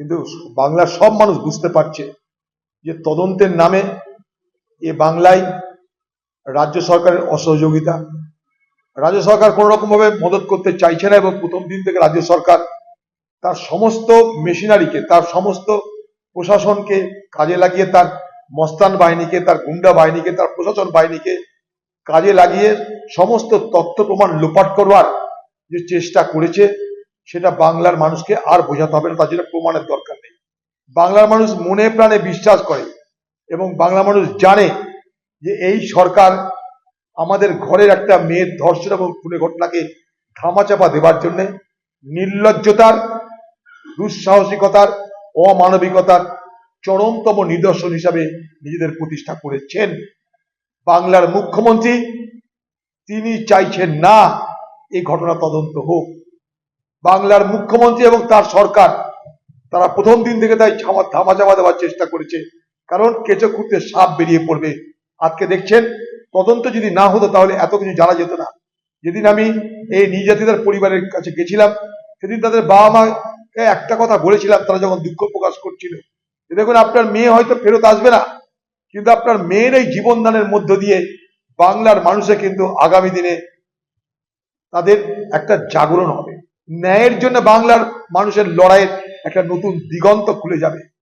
কিন্তু বাংলার সব মানুষ বুঝতে পারছে যে তদন্তের নামে এ বাংলায় রাজ্য সরকারের অসহযোগিতা। রাজ্য সরকার কোনো রকম ভাবে মদত করতে চাইছে না এবং প্রথম দিন থেকে রাজ্য সরকার তার সমস্ত মেশিনারিকে, তার সমস্ত প্রশাসনকে কাজে লাগিয়ে, তার মস্তান বাহিনীকে, তার গুন্ডা বাহিনীকে, তার প্রশাসন বাহিনীকে কাজে লাগিয়ে সমস্ত তথ্য প্রমাণ লোপাট করবার যে চেষ্টা করেছে সেটা বাংলার মানুষকে আর বোঝাতে হবে না, তার জন্য প্রমাণের দরকার নেই। বাংলার মানুষ মনে প্রাণে বিশ্বাস করে এবং বাংলা মানুষ জানে যে এই সরকার আমাদের ঘরের একটা মেয়ের ধর্ষণ এবং খুনের ঘটনাকে ধামাচাপা দেবার জন্য নির্লজ্জতার, দুঃসাহসিকতার, অমানবিকতার চরমতম নিদর্শন হিসাবে নিজেদের প্রতিষ্ঠা করেছেন। বাংলার মুখ্যমন্ত্রী, তিনি চাইছেন না এই ঘটনা তদন্ত হোক। বাংলার মুখ্যমন্ত্রী এবং তার সরকার, তারা প্রথম দিন থেকে তাই ধামা- ধামাচাপা দেওয়ার চেষ্টা করেছে। কারণ কেঁচো খুঁড়তে সাপ বেরিয়ে পড়বে। আজকে দেখছেন, তদন্ত যদি না হতো তাহলে এত কিছু জানা যেত না। যেদিন আমি এই নির্যাতিতার পরিবারের কাছে গেছিলাম, সেদিন তাদের বাবা মাকে একটা কথা বলেছিলাম, তারা যখন দুঃখ প্রকাশ করছিল। যে দেখুন, আপনার মেয়ে হয়তো ফেরত আসবে না, কিন্তু আপনার মেয়ের এই জীবনদানের মধ্য দিয়ে বাংলার মানুষে কিন্তু আগামী দিনে তাদের একটা জাগরণ হবে। ন্যায়ের জন্য বাংলার মানুষের লড়াইয়ের একটা নতুন দিগন্ত খুলে যাবে।